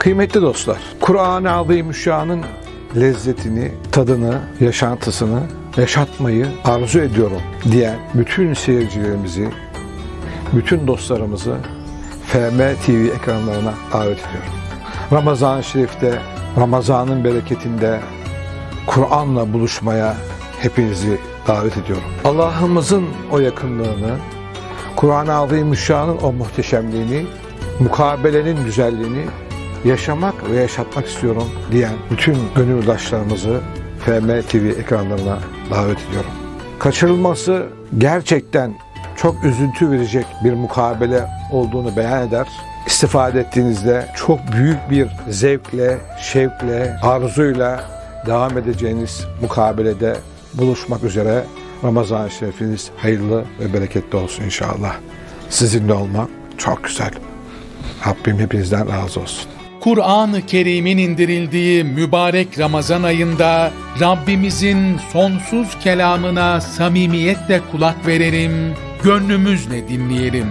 Kıymetli dostlar, Kur'an-ı Azimüşşan'ın lezzetini, tadını, yaşantısını yaşatmayı arzu ediyorum diyen bütün seyircilerimizi, bütün dostlarımızı FM TV ekranlarına davet ediyorum. Ramazan-ı Şerif'te, Ramazan'ın bereketinde Kur'an'la buluşmaya hepinizi davet ediyorum. Allah'ımızın o yakınlığını, Kur'an-ı Azimüşşan'ın o muhteşemliğini, mukabelenin güzelliğini yaşamak ve yaşatmak istiyorum diyen bütün gönüldaşlarımızı FM TV ekranlarına davet ediyorum. Kaçırılması gerçekten çok üzüntü verecek bir mukabele olduğunu beyan eder. İstifade ettiğinizde çok büyük bir zevkle, şevkle, arzuyla devam edeceğiniz mukabelede buluşmak üzere Ramazan-ı hayırlı ve bereketli olsun inşallah. Sizinle olmak çok güzel. Rabbim hepinizden razı olsun. Kur'an-ı Kerim'in indirildiği mübarek Ramazan ayında Rabbimizin sonsuz kelamına samimiyetle kulak verelim, gönlümüzle dinleyelim.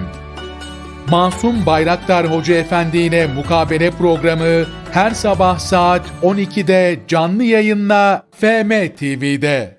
Masum Bayraktar Hoca Efendi ile mukabele programı her sabah saat 12'de canlı yayınla FM TV'de.